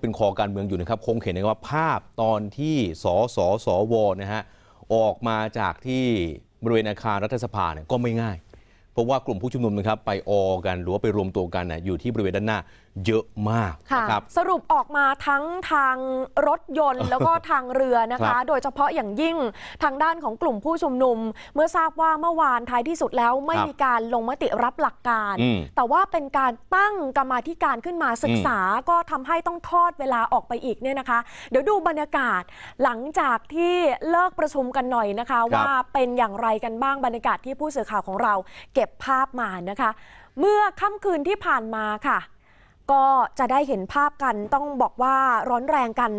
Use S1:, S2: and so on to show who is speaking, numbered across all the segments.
S1: เป็นคอการเมืองอยู่นะครับคงเห็นนะครับว่าภาพตอนที่สสสวนะฮะออกมาจากที่บริเวณอาคารรัฐสภาเนี่ยก็ไม่ง่าย เพราะว่ากลุ่มผู้ชุมนุมนะครับไปออกันหรือว่าไปรวมตัวกันน่ะอยู่ที่บริเวณด้านหน้า เยอะมาก
S2: ค่ะ
S1: นะครับ
S2: สรุปออกมาทั้งทางรถยนต์แล้วก็ทางเรือนะ
S1: ครั
S2: คะ
S1: บ
S2: โดยเฉพาะอย่างยิ่งทางด้านของกลุ่มผู้ชุมนุม เมื่อทราบว่าเมื่อวานท้ายที่สุดแล้วไม่
S1: ครับ
S2: มีการลงมติรับหลักการ
S1: อืม
S2: แต่ว่าเป็นการตั้งกรรมาธิการขึ้นมาศึกษาก็ทำให้ต้องทอดเวลาออกไปอีกเนี่ยนะคะ เดี๋ยวดูบรรยากาศหลังจากที่เลิกประชุมกันหน่อยนะคะ ว่าเป็นอย่างไรกันบ้างบรรยากาศที่ผู้สื่อข่าวของเรา เก็บภาพมานะคะ เมื่อค่ำคืนที่ผ่านมาค่ะ ก็จะได้เห็นภาพกันต้องบอกว่าร้อนแรงกัน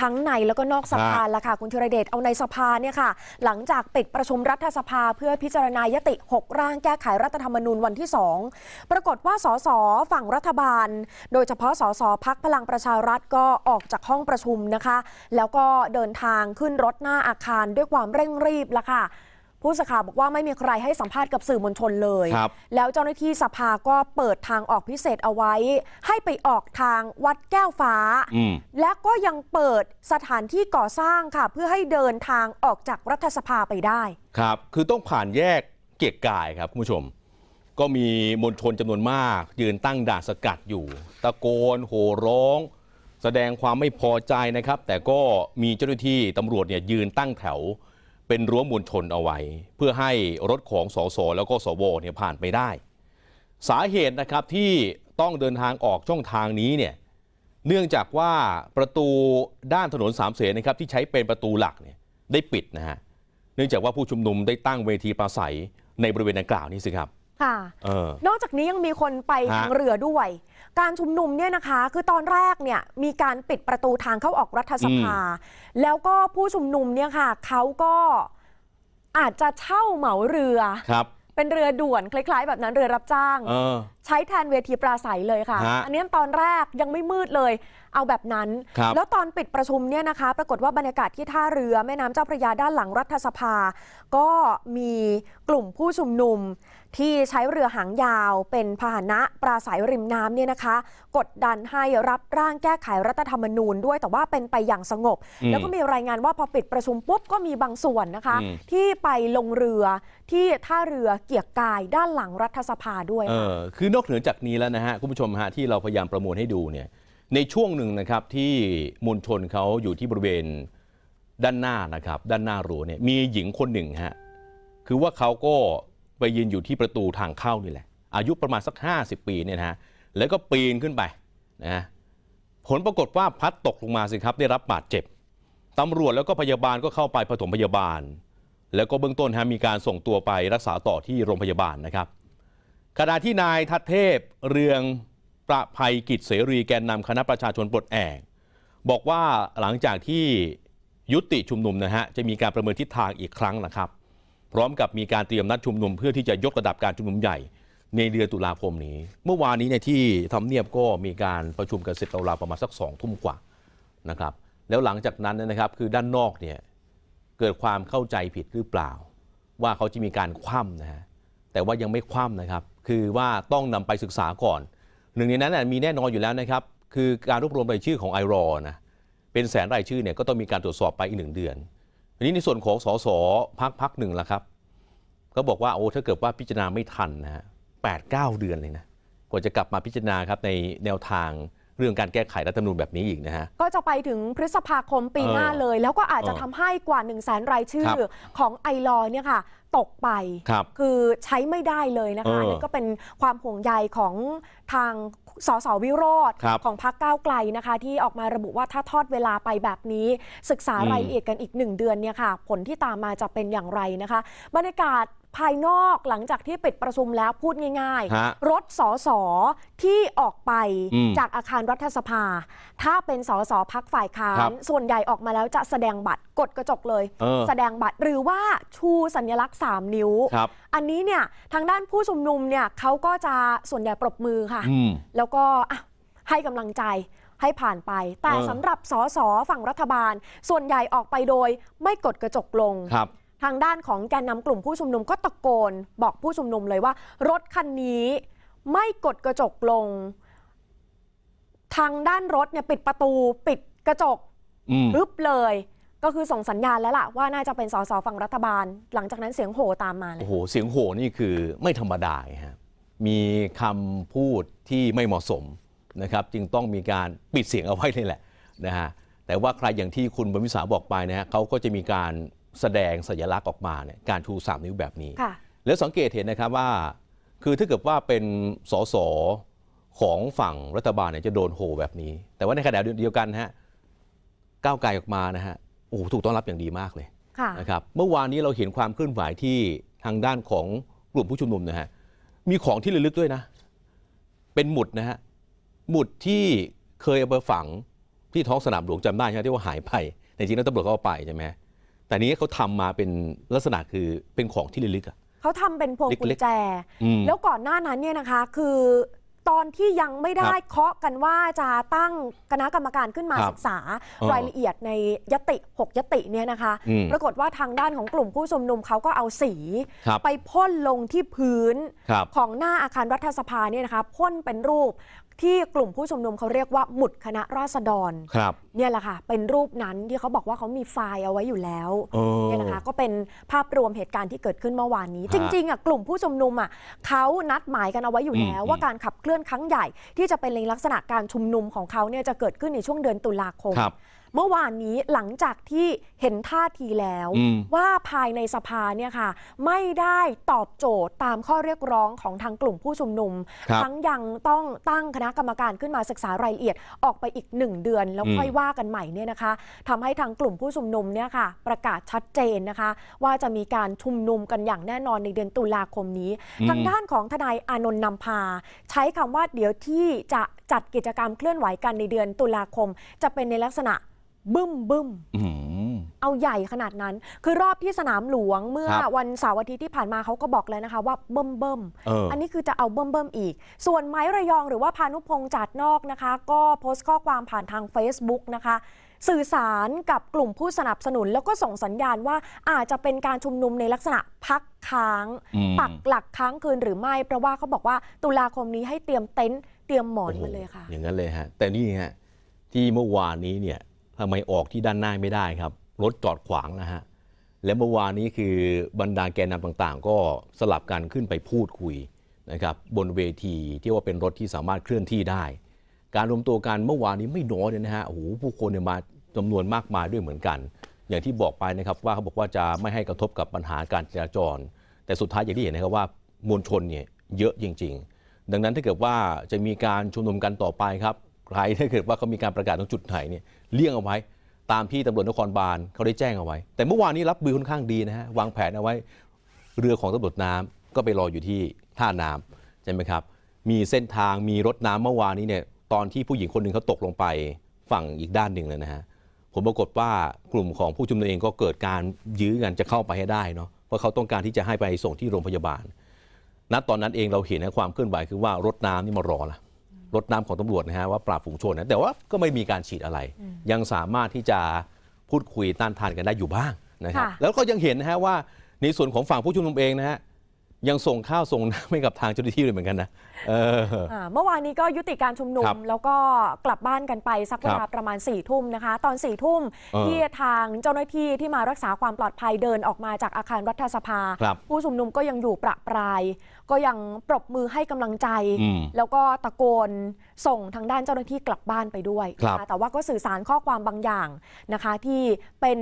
S2: ทั้งในแล้วก็นอกสภาละค่ะคุณธีรเดชเอาในสภาเนี่ยค่ะ หลังจากปิดประชุมรัฐสภาเพื่อพิจารณายติ 6 ร่างแก้ไขรัฐธรรมนูญวันที่ 2 ปรากฏว่าสสฝั่งรัฐบาล โดยเฉพาะสสพักพลังประชารัฐก็ออกจากห้องประชุมนะคะ แล้วก็เดินทางขึ้นรถหน้าอาคารด้วยความเร่งรีบละค่ะ ผู้สื่อข่าวบอกว่าไม่มีใครให้สัมภาษณ์กับสื่อมวลชนเลย
S1: ครับ
S2: แล้วเจ้าหน้าที่สภาก็เปิดทางออกพิเศษเอาไว้ ให้ไปออกทางวัดแก้วฟ้า
S1: อืม
S2: และก็ยังเปิดสถานที่ก่อสร้างค่ะ เพื่อให้เดินทางออกจากรัฐสภาไปได้
S1: ครับ คือต้องผ่านแยกเกียรติกายครับคุณผู้ชม ก็มีมวลชนจำนวนมาก ยืนตั้งด่านสกัดอยู่ ตะโกนโห่ร้อง แสดงความไม่พอใจนะครับ แต่ก็มีเจ้าหน้าที่ตำรวจเนี่ยยืนตั้งแถว เป็นรั้วมวลชนเอาไว้ เพื่อให้รถของสสแล้วก็สวเนี่ยผ่านไปได้ สาเหตุนะครับที่ต้องเดินทางออกช่องทางนี้เนี่ยเนื่องจากว่าประตูด้านถนนสามเสนนะครับที่ใช้เป็นประตูหลักเนี่ยได้ปิดนะฮะเนื่องจากว่าผู้ชุมนุมได้ตั้งเวทีปราศัยในบริเวณดังกล่าวนี้สิครับ
S2: ค่ะ
S1: เออ
S2: นอกจากนี้ยังมีคนไป
S1: ฮะ
S2: ทางเรือด้วย การชุมนุมเนี่ยนะคะ คือตอนแรกเนี่ยมีการปิดประตูทางเข้าออกรัฐสภา แล้วก็ผู้ชุมนุมเนี่ยค่ะเขาก็อาจจะเช่าเหมาเรือ
S1: ครับ
S2: เป็นเรือด่วนคล้าย ๆ แบบนั้นเรือรับจ้าง
S1: เออ
S2: ใช้แทนเวทีปราศัยเลยค่ะ
S1: ฮะ
S2: อันนี้ตอนแรกยังไม่มืดเลย เอาแบบนั้น
S1: ครับ
S2: แล้วตอนปิดประชุมเนี่ยนะคะ ปรากฏว่าบรรยากาศที่ท่าเรือแม่น้ำเจ้าพระยาด้านหลังรัฐสภา ก็มีกลุ่มผู้ชุมนุม ที่ใช้เรือหางยาวเป็นพาหนะปราศัยริมน้ำเนี่ยนะคะ กดดันให้รับร่างแก้ไขรัฐธรรมนูญด้วยแต่ว่าเป็นไปอย่างสงบ
S1: อืม
S2: แล้วก็มีรายงานว่าพอปิดประชุมปุ๊บก็มีบางส่วนนะคะ
S1: อืม
S2: ที่ไปลงเรือที่ท่าเรือเกียรติกายด้านหลังรัฐสภาด้วย
S1: เอ
S2: ค่ะ
S1: อคือนอกเหนือจากนี้แล้วนะฮะคุณผู้ชมฮะที่เราพยายามประมวลให้ดูเนี่ยในช่วงหนึ่งนะครับที่มวลชนเขาอยู่ที่บริเวณด้านหน้านะครับ ด้านหน้ารั้วเนี่ยมีหญิงคนหนึ่งฮะคือว่าเขาก็ไปยืนอยู่ที่ประตูทางเข้านี่แหละ อายุประมาณสัก 50 ปีเนี่ยนะฮะแล้วก็ปีนขึ้นไปนะผลปรากฏว่าพัดตกลงมาสิครับได้รับบาดเจ็บตำรวจแล้วก็พยาบาลก็เข้าไปผสมพยาบาล แล้วก็เบื้องต้นฮะมีการส่งตัวไปรักษาต่อที่โรงพยาบาลนะครับ ขณะที่นายทัศเทพเรืองประภัยกิจเสรีแกนนำคณะประชาชนปลดแอกบอกว่าหลังจากที่ยุติชุมนุมนะฮะจะมีการประเมินทิศทางอีกครั้งนะครับ พร้อมกับมีการเตรียมนัดชุมนุมเพื่อที่จะยกระดับการชุมนุมใหญ่ในเดือนตุลาคมนี้ เมื่อวานนี้ในที่ทำเนียบก็มีการประชุมกันเสร็จราวๆประมาณสักสองทุ่มกว่านะครับ แล้วหลังจากนั้นนะครับคือด้านนอกเนี่ยเกิดความเข้าใจผิดหรือเปล่า ว่าเขาจะมีการคว่ำนะฮะแต่ว่ายังไม่คว่ำนะครับ คือว่าต้องนำไปศึกษาก่อน หนึ่งในนั้นมีแน่นอนอยู่แล้วนะครับ คือการรวบรวมรายชื่อของไอรอนะเป็นแสนรายชื่อเนี่ยก็ต้องมีการตรวจสอบไปอีกหนึ่งเดือนทีนี้ในส่วนของสสพักพักหนึ่งละครับ ก็บอกว่าโอ้ถ้าเกิดว่าพิจารณาไม่ทันนะฮะแปดเก้าเดือนเลยนะกว่าจะกลับมาพิจารณาครับในแนวทาง เรื่องการแก้ไขรัฐธรรมนูญแบบนี้อีกนะฮะ
S2: ก็จะไปถึงพฤษภาคมปี
S1: เออ
S2: หน้าเลย แล้วก็อาจจะ
S1: เออ
S2: ทำให้กว่า1นึ่งแสนรายชื่อ
S1: ครับ
S2: ของไอรอว์เนี่ยค่ะ ตกไป
S1: ครับ
S2: คือใช้ไม่ได้เลยนะคะ
S1: เอออั
S2: นนี่ก็เป็นความห่วงใยของทางสสวิโรธ
S1: ครับ
S2: ของพรรคก้าวไกลนะคะ ที่ออกมาระบุว่าถ้าทอดเวลาไปแบบนี้ ศึกษา
S1: อืม
S2: รายละเอียดกันอีกหนึ่งเดือนเนี่ยค่ะ ผลที่ตามมาจะเป็นอย่างไรนะคะ บรรยากาศ ภายนอกหลังจากที่ปิดประชุมแล้วพูดง่าย
S1: ฮะ
S2: ๆ รถสอสอที่ออกไป
S1: อืม
S2: จากอาคารรัฐสภา ถ้าเป็นสสพักฝ่ายค้า
S1: ครั
S2: น
S1: บ
S2: ส่วนใหญ่ออกมาแล้วจะแสดงบัตรกดกระจกเลย
S1: เออ
S2: แสดงบัตรหรือว่าชูสัญลักษณ์ 3 นิ้ว
S1: ครับ
S2: อันนี้เนี่ยทางด้านผู้ชุมนุมเนี่ยเขาก็จะส่วนใหญ่ปรบมือค่ะ
S1: อืม
S2: แล้วก็อะให้กำลังใจให้ผ่านไป แต่
S1: เออ
S2: สำหรับสสฝั่งรัฐบาล ส่วนใหญ่ออกไปโดยไม่กดกระจกลง
S1: ครับ
S2: ทางด้านของแกนนำกลุ่มผู้ชุมนุมก็ตะโกนบอกผู้ชุมนุมเลยว่า รถคันนี้ไม่กดกระจกลง ทางด้านรถเนี่ยปิดประตูปิดกระจกรึบเลย ก็คือส่งสัญญาณแล้วล่ะว่าน่าจะเป็นสสฝั่งรัฐบาล หลังจากนั้นเสียงโห่ตามมาเลย
S1: โอ้โหเสียงโห่นี่คือไม่ธรรมดาฮะมีคำพูดที่ไม่เหมาะสมนะครับ จึงต้องมีการปิดเสียงเอาไว้นี่แหละนะฮะแต่ว่าใครอย่างที่คุณบรรวิสาบอกไปนะฮะเขาก็จะมีการ แสดงสัญลักษณ์ออกมาเนี่ยการชูสามนิ้วแบบนี้
S2: ค่ะ
S1: แล้วสังเกตเห็นนะครับว่า คือถ้าเกิดว่าเป็นสสของฝั่งรัฐบาลเนี่ยจะโดนโหแบบนี้ แต่ว่าในขณะเดียวกันนะฮะก้าวไกลออกมานะฮะโอ้โหถูกต้อนรับอย่างดีมากเลย
S2: ค่ะ
S1: นะครับเมื่อวานนี้เราเห็นความเคลื่อนไหวที่ทางด้านของกลุ่มผู้ชุมนุมนะฮะมีของที่ระลึกด้วยนะ เป็นหมุดนะฮะหมุดที่เคยเอาไปฝังที่ท้องสนามหลวงจำได้ใช่ไหมที่ว่าหายไปแต่จริงๆแล้วตำรวจเขาเอาไปใช่ไหม แต่นี้เขาทำมาเป็นลักษณะคือเป็นของที่ระลึกอะ
S2: เขาทำเป็นพวงกุญ
S1: เล็กๆ
S2: แจ
S1: อืม
S2: แล้วก่อนหน้านั้นเนี่ยนะคะ คือตอนที่ยังไม่ได้
S1: ครับ
S2: เคาะกันว่าจะตั้งคณะกรรมการขึ้นมา
S1: ครับ
S2: ศึกษา
S1: อ๋อ
S2: รายละเอียดในยติ 6 ยติเนี่ยนะคะ
S1: อืม
S2: ปรากฏว่าทางด้านของกลุ่มผู้ชุมนุมเขาก็เอาสี
S1: ครับ
S2: ไปพ่นลงที่พื้น
S1: ครับ
S2: ของหน้าอาคารรัฐสภาเนี่ยนะคะพ่นเป็นรูป ที่กลุ่มผู้ชุมนุมเขาเรียกว่าหมุดคณะราษฎร
S1: ครับ
S2: เนี่ยแหละค่ะ เป็นรูปนั้นที่เขาบอกว่าเขามีไฟล์เอาไว้อยู่แล้ว
S1: เออ
S2: เนี่ยนะคะก็เป็นภาพรวมเหตุการณ์ที่เกิดขึ้นเมื่อวานนี้
S1: ฮะ
S2: จริงๆอะกลุ่มผู้ชุมนุมอะเขานัดหมายกันเอาไว้อยู่แล้ว
S1: อืม
S2: ว่าการขับเคลื่อนครั้งใหญ่ ที่จะเป็นในลักษณะการชุมนุมของเขาเนี่ยจะเกิดขึ้นในช่วงเดือนตุลาคม
S1: ครับ
S2: เมื่อวานนี้หลังจากที่เห็นท่าทีแล้ว
S1: อืม
S2: ว่าภายในสภาเนี่ยค่ะ ไม่ได้ตอบโจทย์ตามข้อเรียกร้องของทางกลุ่มผู้ชุมนุม
S1: ครับ
S2: ทั้งยังต้องตั้งคณะกรรมการขึ้นมาศึกษารายละเอียดออกไปอีกหนึ่งเดือน แล้ว
S1: อืม
S2: ค่อยว่ากันใหม่เนี่ยนะคะทำให้ทางกลุ่มผู้ชุมนุมเนี่ยค่ะ ประกาศชัดเจนนะคะ ว่าจะมีการชุมนุมกันอย่างแน่นอนในเดือนตุลาคมนี้ ทางด้านของทนายอานนท์นำพา ใช้คำว่าเดี๋ยวที่จะ จัดกิจกรรมเคลื่อนไหวกันในเดือนตุลาคม จะเป็นในลักษณะบึ้มบึ้ม
S1: อื้อหือ
S2: เอาใหญ่ขนาดนั้น คือรอบที่สนามหลวงเมื่อ
S1: ครับ
S2: วันเสาร์อาทิตย์ที่ผ่านมาเขาก็บอกแล้วนะคะว่าเบิ่มเบิ่ม
S1: เอออั
S2: อันนี้คือจะเอาเบิ่มเบิ่มอีก ส่วนไม้ระยองหรือว่าพานุพงษ์จัดนอกนะคะ ก็โพสต์ข้อความผ่านทาง Facebook นะคะ สื่อสารกับกลุ่มผู้สนับสนุน แล้วก็ส่งสัญญาณว่าอาจจะเป็นการชุมนุมในลักษณะพักค้าง
S1: อืม
S2: ปักหลักค้างคืนหรือไม่ เพราะว่าเขาบอกว่าตุลาคมนี้ให้เตรียมเต็นท์ เตรียมหมอนมาเลยค่ะ
S1: โอ้โหอย่างนั้นเลยฮะ แต่นี่ฮะที่เมื่อวานนี้เนี่ยทำไมออกที่ด้านหน้าไม่ได้ครับ รถจอดขวางนะฮะ และเมื่อวานนี้คือบรรดาแกนนำต่างๆ ก็สลับกันขึ้นไปพูดคุยนะครับบนเวทีที่ว่าเป็นรถที่สามารถเคลื่อนที่ได้ การรวมตัวกันเมื่อวานนี้ไม่น้อยเลยนะฮะโอ้โหผู้คนเนี่ยมาจำนวนมากมายด้วยเหมือนกัน อย่างที่บอกไปนะครับว่าเขาบอกว่าจะไม่ให้กระทบกับปัญหาการจราจร แต่สุดท้ายอย่างที่เห็นนะครับว่ามวลชนเนี่ยเยอะจริง ๆ ดังนั้นถ้าเกิดว่าจะมีการชุมนุมกันต่อไปครับใครถ้าเกิดว่าเขามีการประกาศตรงจุดไหนเนี่ยเลี่ยงเอาไว้ตามที่ตำรวจนครบาลเขาได้แจ้งเอาไว้ แต่เมื่อวานนี้รับมือค่อนข้างดีนะฮะวางแผนเอาไว้ เรือของตำรวจน้ำก็ไปรออยู่ที่ท่าน้ำใช่ไหมครับ มีเส้นทางมีรถน้ำเมื่อวานนี้เนี่ยตอนที่ผู้หญิงคนหนึ่งเขาตกลงไปฝั่งอีกด้านหนึ่งเลยนะฮะผลปรากฏว่ากลุ่มของผู้ชุมนุมเองก็เกิดการยื้อกันจะเข้าไปให้ได้เนาะเพราะเขาต้องการที่จะให้ไปส่งที่โรงพยาบาล ณตอนนั้นเองเราเห็นนะความเคลื่อนไหวคือว่ารถน้ำนี่มารอละรถน้ำของตำรวจนะฮะว่าปราบฝูงชนนะแต่ว่าก็ไม่มีการฉีดอะไร ยังสามารถที่จะพูดคุยต้านทานกันได้อยู่บ้างนะครับ
S2: ค่ะ
S1: แล้วก็ยังเห็นนะฮะว่าในส่วนของฝั่งผู้ชุมนุมเองนะฮะ ยังส่งข้าวส่งน้ำให้กับทางเจ้าหน้าที่เลยเหมือนกันนะเออ
S2: อ่าเมื่อวานนี้ก็ยุติการชุมนุ
S1: ครั
S2: ม
S1: บ
S2: แล้วก็กลับบ้านกันไปสักเวลาประมาณ4ี่ทุ่มนะคะ ตอน4ี่ทุ่ม
S1: เออ
S2: ที่ทางเจ้าหน้าที่ที่มารักษาความปลอดภัยเดินออกมาจากอาคารรัฐสภา
S1: ครับ
S2: ผู้ชุมนุมก็ยังอยู่ประปราย ก็ยังปรบมือให้กำลังใจ
S1: อืม
S2: แล้วก็ตะโกนส่งทางด้านเจ้าหน้าที่กลับบ้านไปด้วย
S1: ครับ
S2: นะคะแต่ว่าก็สื่อสารข้อความบางอย่างนะคะ ที่เป็น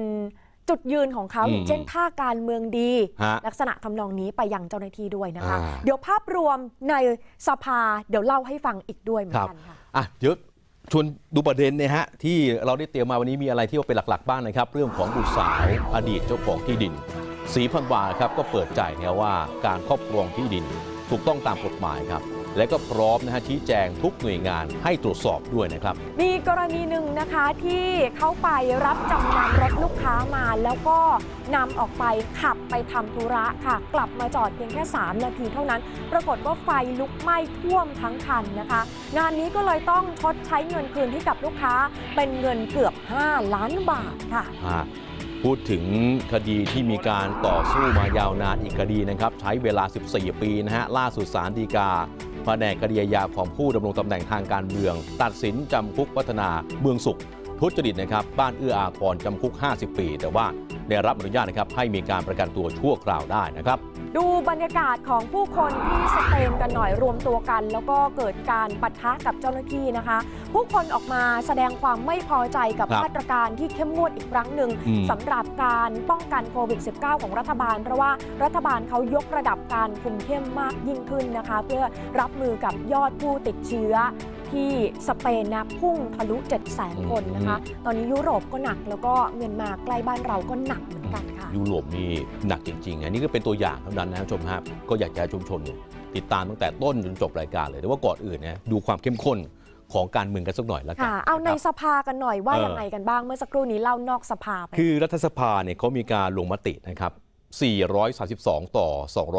S2: จุดยืนของเขา
S1: อืม
S2: อย่างเช่นท่าการเมืองดี
S1: ฮะ
S2: ลักษณะทำนองนี้ไปยังเจ้าหน้าที่ด้วยนะคะ
S1: อ่า
S2: เดี๋ยวภาพรวมในสภาเดี๋ยวเล่าให้ฟังอีกด้วยเหมือนกันค่ะ
S1: อะเดี๋ยวชวนดูประเด็นเนี่ยฮะ ที่เราได้เตรียมมาวันนี้มีอะไรที่ว่าเป็นหลัก ๆ บ้างนะครับ เรื่องของบุตรสาวอดีตเจ้าของที่ดินสีพันวาครับก็เปิดใจเนี่ยว่าการครอบครองที่ดิน ถูกต้องตามกฎหมายครับ และก็พร้อมนะฮะชี้แจงทุกหน่วยงานให้ตรวจสอบด้วยนะครับ
S2: มีกรณีหนึ่งนะคะที่เขาไปรับจำนำรถลูกค้ามาแล้วก็นำออกไปขับไปทำธุระค่ะ กลับมาจอดเพียงแค่ 3 นาทีเท่านั้น ปรากฏว่าไฟลุกไหม้ท่วมทั้งคันนะคะ งานนี้ก็เลยต้องชดใช้เงินคืนให้กับลูกค้าเป็นเงินเกือบ 5 ล้านบาทค่ะ
S1: อ่าพูดถึงคดีที่มีการต่อสู้มายาวนานอีกคดีนะครับ ใช้เวลา 14 ปีนะฮะล่าสุดศาลฎีกา แผนกคดียาญาของผู้ดำรงตำแหน่งทางการเมือง ตัดสินจำคุกพัฒนาเมืองสุข ทุจริตนะครับบ้านเอื้ออาทรจำคุก 50 ปี แต่ว่าได้รับอนุญาตนะครับให้มีการประกันตัวชั่วคราวได้นะครับ
S2: ดูบรรยากาศของผู้คนที่สเปนกันหน่อยรวมตัวกัน แล้วก็เกิดการปะทะกับเจ้าหน้าที่นะคะ ผู้คนออกมาแสดงความไม่พอใจกับ
S1: ครับ
S2: มาตรการที่เข้มงวดอีกครั้งหนึ่ง
S1: อืม
S2: สำหรับการป้องกันโควิด -19 ของรัฐบาล เพราะว่ารัฐบาลเขายกระดับการคุมเข้มมากยิ่งขึ้นนะคะ เพื่อรับมือกับยอดผู้ติดเชื้อที่สเปนนะพุ่งทะลุ 7 0 0 0 0คนนะคะ ตอนนี้ยุโรปก็หนักแล้วก็เมียนมาใกล้บ้านเราก็หนักเหมือนกันค่ะ
S1: ยุโรปนี่หนักจริงๆอันนี้ก็เป็นตัวอย่างเท่านั้นนะครับชมครับก็อยากจะให้ชุมชนเนี่ยติดตามตั้งแต่ต้นจนจบรายการเลยแต่ว่าก่อนอื่นเนี่ยดูความเข้มข้นของการเมืองกันสักหน่อยแล้วกัน
S2: ค่ะเอาใน
S1: นะครับ
S2: สภากันหน่อยว่า
S1: เออ
S2: ยังไงกันบ้างเมื่อสักครู่นี้เล่านอกสภาไป
S1: คือรัฐสภาเนี่ยเขามีการลงมตินะครับ432 ต่อ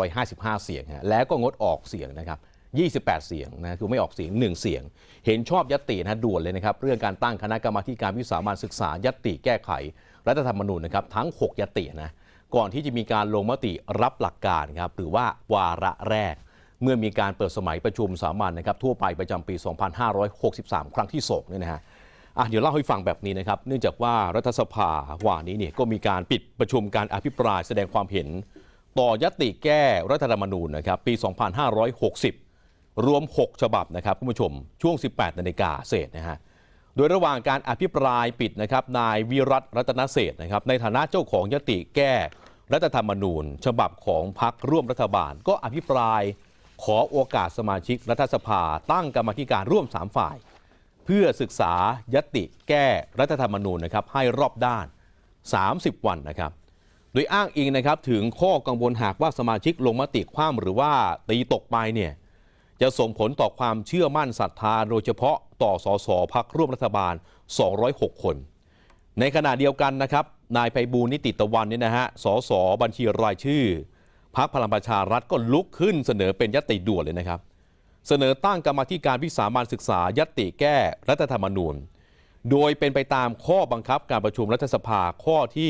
S1: 255 เสียงฮะแล้วก็งดออกเสียงนะครับ 28 เสียงนะคือไม่ออกเสียง 1 เสียง เห็นชอบยตินะด่วนเลยนะครับเรื่องการตั้งคณะกรรมาการวิสามันศึกษายติแก้ไข รัฐธรรมนูญนะครับทั้ง 6 ยตินะก่อนที่จะมีการลงมติรับหลักการครับหรือว่าวาระแรก เมื่อมีการเปิดสมัยประชุมสามัญนะครับทั่วไปประจำปี 2563 ครั้งที่2เนี่ยนะฮะอะเดี๋ยวเล่าให้ฟังแบบนี้นะครับ เนื่องจากว่ารัฐสภาว่านี้เนี่ยก็มีการปิดประชุมการอภิปรายแสดงความเห็น ต่อยติแก้รัฐธรรมนูญนะครับปี 2560 รวม 6 ฉบับนะครับคุณผู้ชม ช่วง 18 นาฬิกาเศษนะฮะโดยระหว่างการอภิปรายปิดนะครับนายวิรัตรัตนเศษนะครับในฐานะเจ้าของยติแก้รัฐธรรมนูญ ฉบับของพรรคร่วมรัฐบาล ก็อภิปรายขอโอกาสสมาชิกรัฐสภา ตั้งกรรมธิการร่วม 3 ฝ่าย เพื่อศึกษายติแก้รัฐธรรมนูญนะครับให้รอบด้าน 30 วันนะครับ โดยอ้างอิงนะครับถึงข้อกังวลหากว่าสมาชิกลงมติคว่ำหรือว่าตีตกไปเนี่ย จะส่งผลต่อความเชื่อมั่นศรัทธาโดยเฉพาะต่อสสพักร่วมรัฐบาล 206 คน ในขณะเดียวกันนะครับ นายไพบูลนิติตะวันเนี่ยนะฮะสสบัญชีรายชื่อพักพลังประชารัฐก็ลุกขึ้นเสนอเป็นยติด่วนเลยนะครับ เสนอตั้งกรรมธิการวิสามันศึกษายติแก้รัฐธรรมนูญ โดยเป็นไปตามข้อบังคับการประชุมรัฐสภาข้อที่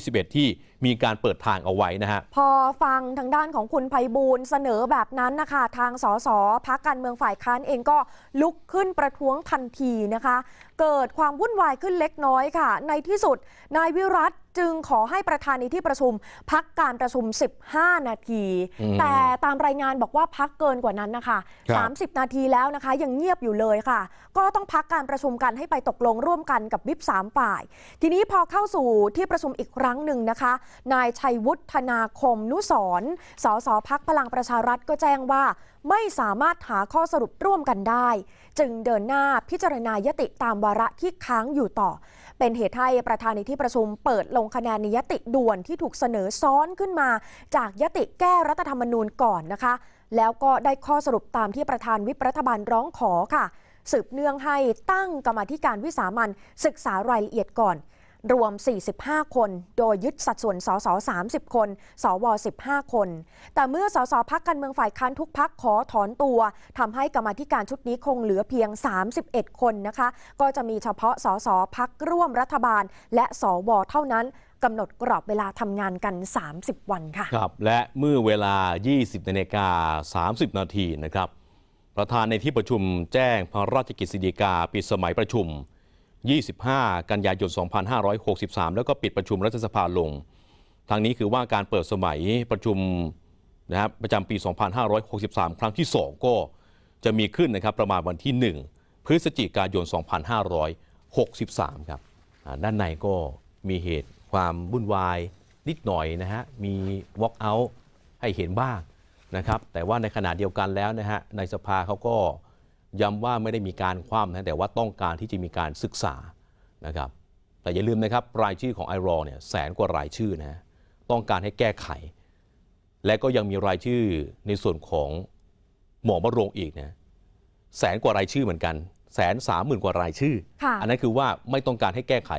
S1: 121 ที่มีการเปิดทางเอาไว้นะฮะ
S2: พอฟังทางด้านของคุณไพบูลย์เสนอแบบนั้นนะคะ ทางสสพักการเมืองฝ่ายค้านเองก็ลุกขึ้นประท้วงทันทีนะคะ เกิดความวุ่นวายขึ้นเล็กน้อยค่ะ ในที่สุดนายวิรัต จึงขอให้ประธานในที่ประชุม พักการประชุม 15 นาที
S1: อืม
S2: แต่ตามรายงานบอกว่าพักเกินกว่านั้นนะคะ
S1: ครับ
S2: 30 นาทีแล้วนะคะ ยังเงียบอยู่เลยค่ะ ก็ต้องพักการประชุมกันให้ไปตกลงร่วมกันกับวิปสามฝ่าย ทีนี้พอเข้าสู่ที่ประชุมอีกครั้งหนึ่งนะคะ นายชัยวุฒนาคมนุสรณ์สสพักพลังประชารัฐก็แจ้งว่าไม่สามารถหาข้อสรุปร่วมกันได้ จึงเดินหน้าพิจารณายติตามวาระที่ค้างอยู่ต่อ เป็นเหตุให้ประธานในที่ประชุมเปิดลงคะแนนนิยติด่วนที่ถูกเสนอซ้อนขึ้นมา จากยติแก้รัฐธรรมนูญก่อนนะคะ แล้วก็ได้ข้อสรุปตามที่ประธานวิปรัฐบาลร้องขอค่ะ สืบเนื่องให้ตั้งกรรมธิการวิสามันศึกษารายละเอียดก่อน รวม 45 คน โดยยึดสัดส่วนสส30 คน สว 15 คน แต่เมื่อสสพักการเมืองฝ่ายค้านทุกพักขอถอนตัวทำให้กรรมธิการชุดนี้คงเหลือเพียง 31 คนนะคะ ก็จะมีเฉพาะสสพักร่วมรัฐบาล และสวเท่านั้นกำหนดกรอบเวลาทำงานกัน 30 วันค่ะ
S1: ครับ และเมื่อเวลา 20นาฬิกา30 นาทีนะครับ ประธานในที่ประชุมแจ้งพระราชกิจสีกาปิดสมัยประชุม 25 กันยายน 2563 แล้วก็ปิดประชุมรัฐสภาลง ทางนี้คือว่าการเปิดสมัยประชุมนะครับประจำปี 2563 ครั้งที่ 2 ก็จะมีขึ้นนะครับประมาณวันที่ 1 พฤศจิกายน 2563 ครับด้านในก็มีเหตุความวุ่นวายนิดหน่อยนะฮะ มี walk out ให้เห็นบ้างนะครับ แต่ว่าในขณะเดียวกันแล้วนะฮะในสภาเขาก็ ย้ำว่าไม่ได้มีการคว่ำนะแต่ว่าต้องการที่จะมีการศึกษานะครับ แต่อย่าลืมนะครับรายชื่อของไอรอเนี่ยแสนกว่ารายชื่อนะฮะต้องการให้แก้ไข และก็ยังมีรายชื่อในส่วนของหมอมะโรงอีกนะแสนกว่ารายชื่อเหมือนกันแสนสามหมื่นกว่ารายชื่อ
S2: ค่ะ
S1: อันนั้นคือว่าไม่ต้องการให้แก้ไข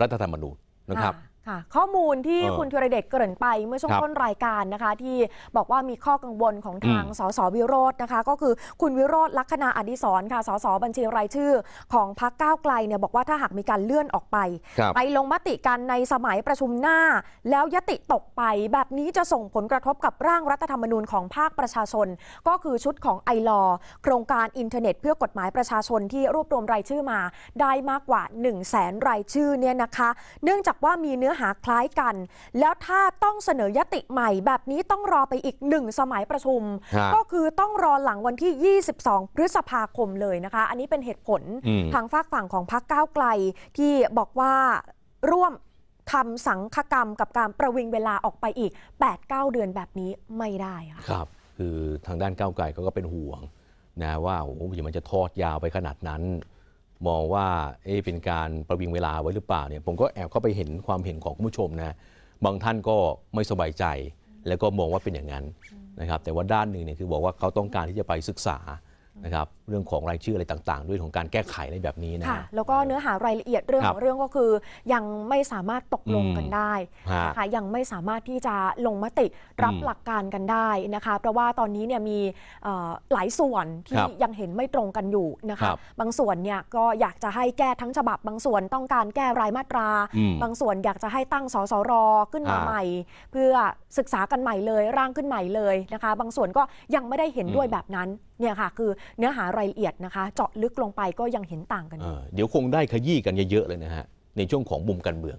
S1: รัฐธรรมนูญนะครับ
S2: ค่ะค่ะข้อมูลที่
S1: เออ
S2: คุณธีรเดชเกริ่นไปเมื่อช่วง
S1: ครับ
S2: ต้นรายการนะคะ ที่บอกว่ามีข้อกังวลของทาง
S1: อืม
S2: สสวิโรจน์นะคะ ก็คือคุณวิโรจน์ลักษณะอดิศรค่ะสสบัญชีรายชื่อ ของพรรคก้าวไกลเนี่ยบอกว่าถ้าหากมีการเลื่อนออกไป
S1: ครับ
S2: ไปลงมติกันในสมัยประชุมหน้า แล้วยติตกไป แบบนี้จะส่งผลกระทบกับร่างรัฐธรรมนูญของภาคประชาชน ก็คือชุดของไอรอโครงการอินเทอร์เน็ตเพื่อกฎหมายประชาชนที่รวบรวมรายชื่อมา ได้มากกว่า 1 0 0 0 0แสนรายชื่อเนี่ยนะคะ เนื่องจากว่ามีเนื้อหาคล้ายกัน แล้วถ้าต้องเสนอยติใหม่แบบนี้ต้องรอไปอีกหนึ่งสมัยประชุม
S1: ฮะ
S2: ก็คือต้องรอหลังวันที่ 22 พฤษภาคมเลยนะคะ อันนี้เป็นเหตุผล
S1: อืม
S2: ทางฝากฝั่งของพรรคก้าวไกลที่บอกว่าร่วมทำสังฆกรรมกับการประวิงเวลาออกไปอีก 8-9 เดือนแบบนี้ไม่ได้ค่ะ
S1: ครับ คือทางด้านก้าวไกลเขาก็เป็นห่วงนะว่าโอ้โหอย่ามันจะทอดยาวไปขนาดนั้น มองว่าเอ๊เป็นการประวิงเวลาไว้หรือเปล่าเนี่ยผมก็แอบเข้าไปเห็นความเห็นของคุณผู้ชมนะบางท่านก็ไม่สบายใจ แล้วก็มองว่าเป็นอย่างนั้นนะครับแต่ว่าด้านหนึ่งเนี่ยคือบอกว่าเขาต้องการที่จะไปศึกษานะครับ เรื่องของรายชื่ออะไรต่างๆ ด้วยของการแก้ไขอะไรแบบนี้นะ
S2: ค่ะ
S1: ฮะ
S2: แล้วก็เนื้อหารายละเอียดเรื่อง
S1: ครั
S2: ข
S1: บ
S2: องเรื่องก็คือ ยังไม่สามารถตกลงกันได้
S1: ฮะ
S2: นะคะยังไม่สามารถที่จะลงมติรับ
S1: อืม
S2: หลักการกันได้นะคะเพราะว่าตอนนี้เนี่ยมีเอ่อหลายส่วน
S1: ค
S2: ที่
S1: รับ
S2: ยังเห็นไม่ตรงกันอยู่นะ
S1: ครั
S2: คะ
S1: บ
S2: บางส่วนเนี่ยก็อยากจะให้แก้ทั้งฉบับ บางส่วนต้องการแก้รายมาตรา
S1: อืม
S2: บางส่วนอยากจะให้ตั้งสสรขึ้นมา
S1: อ่า
S2: ใหม่ เพื่อศึกษากันใหม่เลยร่างขึ้นใหม่เลยนะคะ บางส่วนก็ยังไม่ได้เห็นด้วย
S1: อืม
S2: แบบนั้นเนี่ยค่ะคือเนื้อหารายละเอียดนะคะ เจาะลึกลงไปก็ยังเห็นต่างกันอ
S1: เอยู่อเดี๋ยวคงได้ขยี้กันเยอะๆเลยนะฮะ ในช่วงของมุมการเมือง